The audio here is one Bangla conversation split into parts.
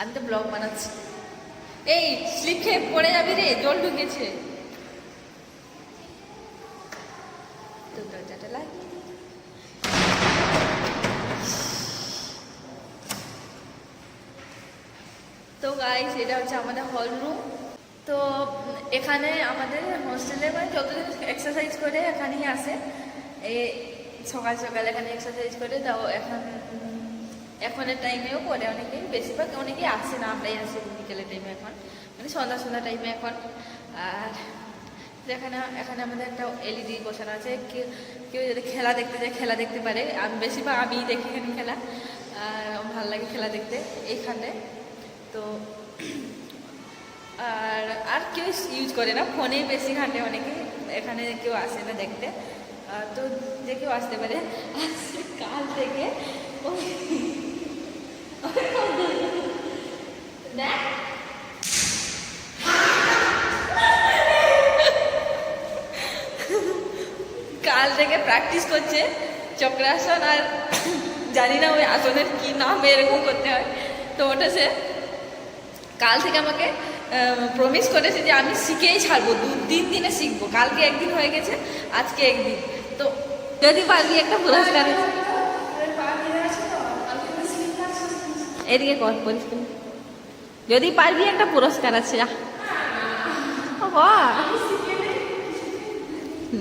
আমি তো ব্লগ বানাচ্ছি। এই, স্লিপ খেয়ে পড়ে যাবি রে, জল ঢুকেছে। তো তো গাইস এটা হচ্ছে আমাদের হল রুম তো এখানে আমাদের হোস্টেলে মানে যতদিন এক্সারসাইজ করে এখানেই আসে এই সকাল সকাল এখানে এক্সারসাইজ করে, তাও এখন এখনের টাইমেও করে অনেকেই, বেশিরভাগ অনেকেই আসে না, আমরাই আসি বিকেলের টাইমে এখন। মানে সন্ধ্যা সন্ধ্যা টাইমে এখন। আর এখানে এখানে আমাদের একটা এলইডি বসানো আছে। কেউ কেউ যদি খেলা দেখতে যায়, খেলা দেখতে পারে। আমি বেশিরভাগ আমিই দেখি এখানে খেলা। ভালো লাগে খেলা দেখতে এইখানে। তো আর আর কেউ ইউজ করে না। ফোনেই বেশি ঘাঁটে অনেকে এখানে কেউ আসে না দেখতে। তো যে কেউ আসতে পারে কাল থেকে। কাল থেকে প্র্যাকটিস করছে চক্রাসন আর জানি না ওই আসনের কি নাম এরকম করতে হয়। তো ওটা সে কাল থেকে আমাকে প্রমিস করেছে যে আমি শিখেই ছাড়বো, দু তিন দিনে শিখব। কালকে একদিন হয়ে গেছে, আজকে একদিন। তো যদি পারবি একটা পুরস্কার। এদিকে কর, বলিস তুমি। যদি পারবি একটা পুরস্কার আছে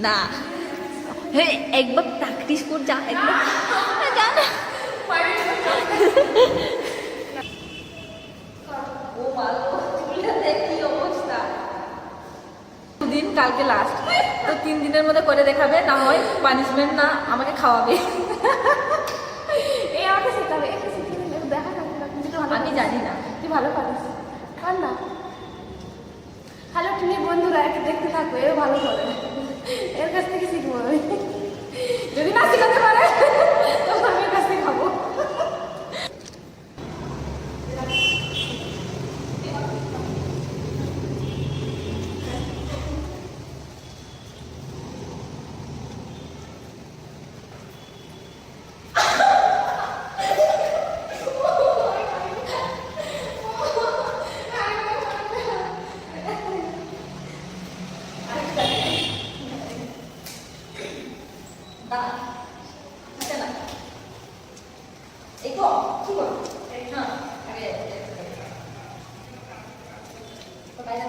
না। হে, একবার প্র্যাকটিস কর, যা, একবার। যা। না ও ভালো চুলটা দেখ কি অবস্থা দুদিন, কালকে লাস্ট তো তিন দিনের মধ্যে করে দেখাবে, না হয় পানিশমেন্ট না, আমাকে খাওয়াবে এই আমাকে শেখাবে একে শিখিয়ে দিলে দেখা যাবে না কিন্তু তুই ভালো আমি জানি না। তুই ভালো পারিস পার না? হ্যালো তুমি বন্ধুরা একে দেখতে থাকো এও ভালো করে। এর কাছ থেকে শিখব আমি। যদি না শেখাতে না আচ্ছা না এই তো কি বল না আগে তো বাইরে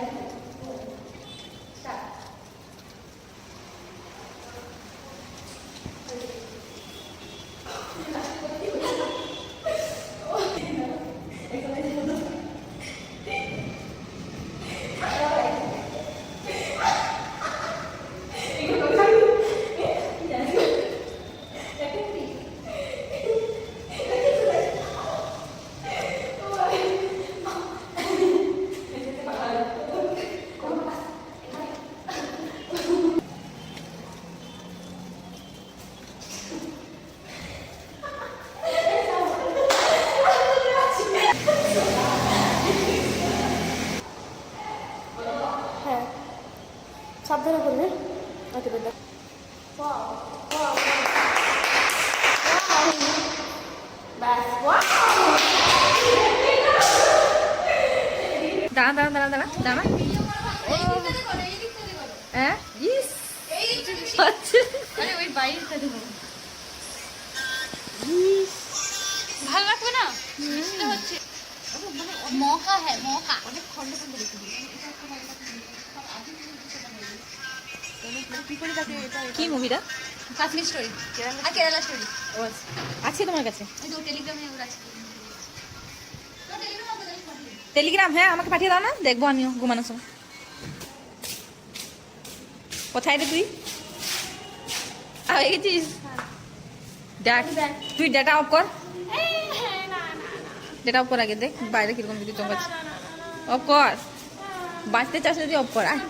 স্টার্ট হ্যাঁ সাবধানে করবে ওকে বেটা। দাঁড়া দাঁড়া দাঁড়া দাঁড়া দাঁড়া। হ্যাঁ? ইস। আচ্ছা। ওই বাইরেটা দেবো ভালো লাগবে না? হচ্ছে। মানে মহা হ্যাঁ মহা। অনেক খন্ড খন্ড রেখে দিই কি মুভিটা কাশ্মীর স্টোরি আর কেরালা স্টোরি আছে তোমার কাছে? টেলিগ্রামে হ্যাঁ আমাকে পাঠিয়ে দাও না? দেখব আমিও ঘুমানোর সময়। কোথায় রে তুই? হয়ে গেছিস? তুই ডেটা অফ কর। ডেটা অফ কর আগে দেখ বাইরে কীরকম যদি চমকাচ্ছে অফ কর। বাঁচতে চাস যদি অফ কর আয়।